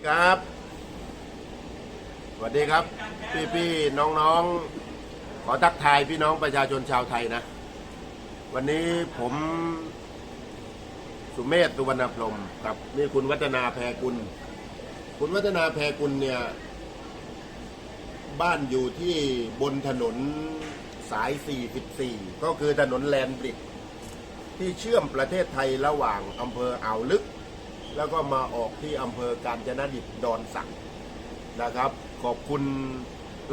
ดีครับ สวัสดีครับ พี่พี่น้องน้องๆขอทักทายพี่น้องประชาชนชาวไทยนะ วันนี้ผม สุเมธสุวรรณพรหมกับนี่คุณวัฒนาแพรกุล คุณวัฒนาแพรกุลเนี่ย บ้านอยู่ที่บนถนนสาย 44 ก็คือถนนแลนบริดจ์ที่เชื่อมประเทศไทยระหว่างอำเภออ่าวลึก แล้วก็มาออกที่อำเภอกาญจนดิตดอนสักนะครับ ขอบคุณ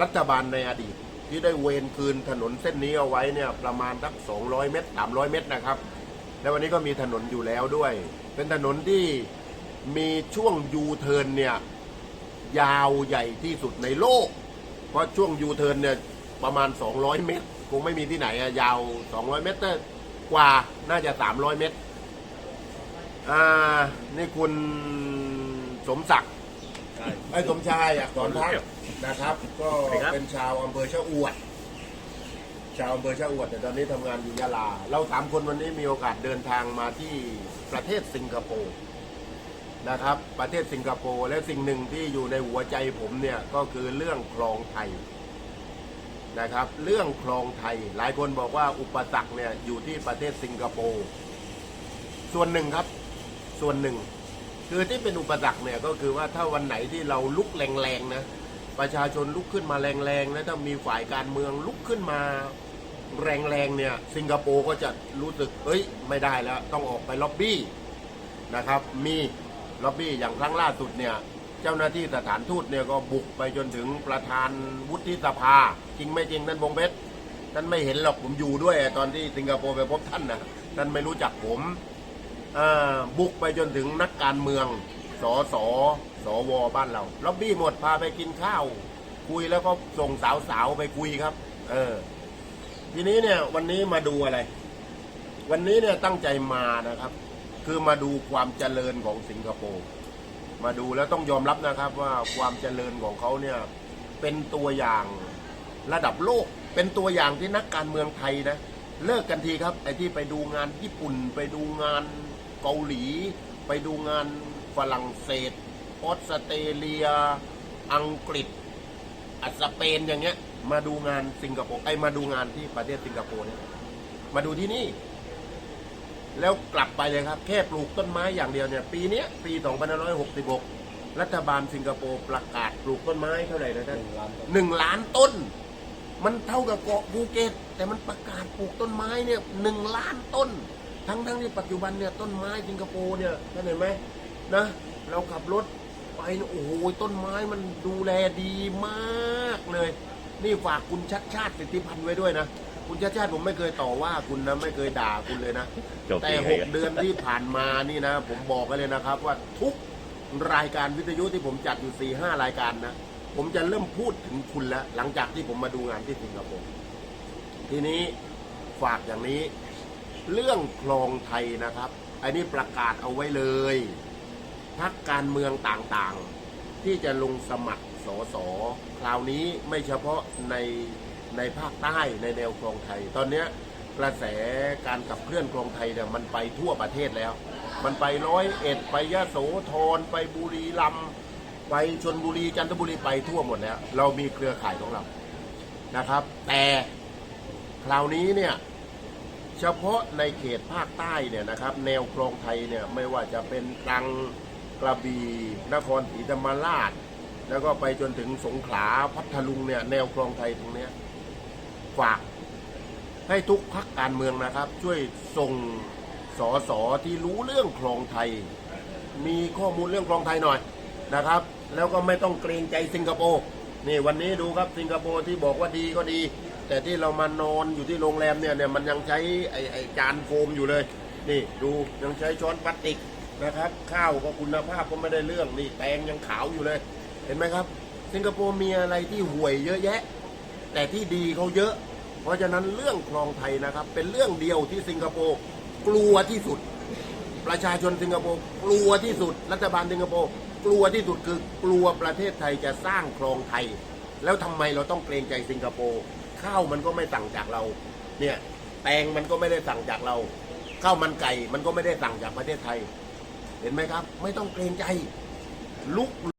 รัฐบาลในอดีต ที่ได้เวรคืนถนนเส้นนี้เอาไว้เนี่ยประมาณสัก200 เมตร 300 เมตรนะครับ แล้ววันนี้ก็มีถนนอยู่แล้วด้วย เป็นถนนที่มีช่วงยูเทิร์นเนี่ยยาวใหญ่ที่สุดในโลก เพราะช่วงยูเทิร์นเนี่ยประมาณ 200 เมตร คงไม่มีที่ไหนอะยาว 200 เมตรกว่าน่าจะ 300 เมตร อ่านี่คุณสมศักดิ์ไอ้ยสมชายอักษรพักดิ์นะครับ ก็สวัสดีครับเป็นชาวอำเภอชะอวด ชาวอำเภอชะอวดแต่ตอนนี้ทำงานอยู่ยะลา เราสามคนวันนี้มีโอกาสเดินทางมาที่ประเทศสิงคโปร์นะครับ ประเทศสิงคโปร์และสิ่งหนึ่งที่อยู่ในหัวใจผมเนี่ยก็คือเรื่องคลองไทยนะครับ เรื่องคลองไทย หลายคนบอกว่าอุปสรรคเนี่ยอยู่ที่ประเทศสิงคโปร์ส่วนหนึ่งครับ ส่วนหนึ่ง คือที่เป็นอุปสรรคเนี่ยก็คือว่าถ้าวันไหนที่เราลุกแรงๆนะประชาชนลุกขึ้นมาแรงๆแล้วถ้ามีฝ่ายการเมืองลุกขึ้นมาแรงๆเนี่ยสิงคโปร์ก็จะรู้สึกเอ้ยไม่ได้แล้วต้องออกไปล็อบบี้นะครับ มีล็อบบี้อย่างครั้งล่าสุดเนี่ยเจ้าหน้าที่สถานทูตเนี่ยก็บุกไปจนถึงประธานวุฒิสภา จริงไม่จริงท่านพงเพชรท่านไม่เห็นหรอกผมอยู่ด้วย ตอนที่สิงคโปร์ไปพบท่านนะท่านไม่รู้จักผม บุกไปจนถึงนักการเมืองสอสอสวบ้านเราล็อบบี้หมดพาไปกินข้าว คุยแล้วก็ส่งสาวๆไปคุยครับ เออ ทีนี้เนี่ย วันนี้มาดูอะไร วันนี้เนี่ยตั้งใจมานะครับ คือมาดูความเจริญของสิงคโปร์มาดูแล้วต้องยอมรับนะครับ ว่าความเจริญของเขาเนี่ยเป็นตัวอย่างระดับโลก เป็นตัวอย่างที่นักการเมืองไทยนะ เลิกกันทีครับไอ้ที่ไปดูงานญี่ปุ่นไปดูงาน เกาหลี ไปดูงานฝรั่งเศสออสเตรเลีย อังกฤษอัสเปนอย่างเงี้ย มาดูงานสิงคโปร์ไอ้มาดูงานที่ประเทศสิงคโปร์เนี่ยมาดูที่นี่ แล้วกลับไปเลยครับ แค่ปลูกต้นไม้อย่างเดียวเนี่ย ปีเนี้ยปี 2566 รัฐบาลสิงคโปร์ประกาศปลูกต้นไม้เท่าไหร่นะท่านหนึ่งล้านต้น มันเท่ากับเกาะภูเก็ตแต่มันประกาศปลูกต้นไม้เนี่ยหนึ่งล้านต้น ทั้งทั้งที่ปัจจุบันเนี่ยต้นไม้สิงคโปร์เนี่ยท่านเห็นไหมนะ เราขับรถไปเนี่ยโอ้โหต้นไม้มันดูแลดีมากเลย นี่ฝากคุณชัดชาติสิทธิพันธ์ไว้ด้วยนะคุณชัดชาติผมไม่เคยต่อว่าคุณนะไม่เคยด่าคุณเลยนะจบแต่ดีหให้กกันเดือนที่ผ่านมานี่นะ ผมบอกกันเลยนะครับ ว่าทุกรายการวิทยุที่ผมจัดอยู่สี่ห้ารายการนะ ผมจะเริ่มพูดถึงคุณแล้ว หลังจากที่ผมมาดูงานที่สิงคโปร์ทีนี้ฝากอย่างนี้ เรื่องคลองไทยนะครับ อันนี้ประกาศเอาไว้เลยพักการเมืองต่างๆ ที่จะลงสมัครสสคราวนี้ไม่เฉพาะในในภาคใต้ในแนวคลองไทย ตอนเนี้ยกระแสการขับเคลื่อนคลองไทยเนี่ยมันไปทั่วประเทศแล้ว มันไปร้อยเอ็ดไปยะโสธรไปบุรีรัมย์ไปชนบุรีจันทบุรีไปทั่วหมดแล้ว เรามีเครือข่ายของเรานะครับ แต่คราวนี้เนี่ย เฉพาะในเขตภาคใต้เนี่ยนะครับ แนวคลองไทยเนี่ยไม่ว่าจะเป็นตรังกระบี่นครศรีธรรมราช แล้วก็ไปจนถึงสงขลาพัทลุงเนี่ยแนวคลองไทยตรงเนี้ยฝากให้ทุกพักการเมืองนะครับ ช่วยส่งสอสอที่รู้เรื่องคลองไทย มีข้อมูลเรื่องคลองไทยหน่อยนะครับ แล้วก็ไม่ต้องเกรงใจสิงคโปร์นี่วันนี้ดูครับสิงคโปร์ที่บอกว่าดีก็ดี แต่ที่เรามานอนอยู่ที่โรงแรมเนี่ยเนี่ยมันยังใช้ไอ้ไอ้จานโฟมอยู่เลย นี่ดูยังใช้ช้อนพลาสติกนะครับ ข้าวก็คุณภาพก็ไม่ได้เรื่องนี่แตงยังขาวอยู่เลย เห็นไหมครับ สิงคโปร์มีอะไรที่ห่วยเยอะแยะ แต่ที่ดีเขาเยอะ เพราะฉะนั้นเรื่องคลองไทยนะครับ เป็นเรื่องเดียวที่สิงคโปร์กลัวที่สุด ประชาชนสิงคโปร์กลัวที่สุด รัฐบาลสิงคโปร์กลัวที่สุดคือกลัวประเทศไทยจะสร้างคลองไทย แล้วทำไมเราต้องเกรงใจสิงคโปร์ ข้าวมันก็ไม่สั่งจากเรา เนี่ย แตงมันก็ไม่ได้สั่งจากเรา ข้าวมันไก่มันก็ไม่ได้สั่งจากประเทศไทย เห็นไหมครับ ไม่ต้องเกรงใจลุก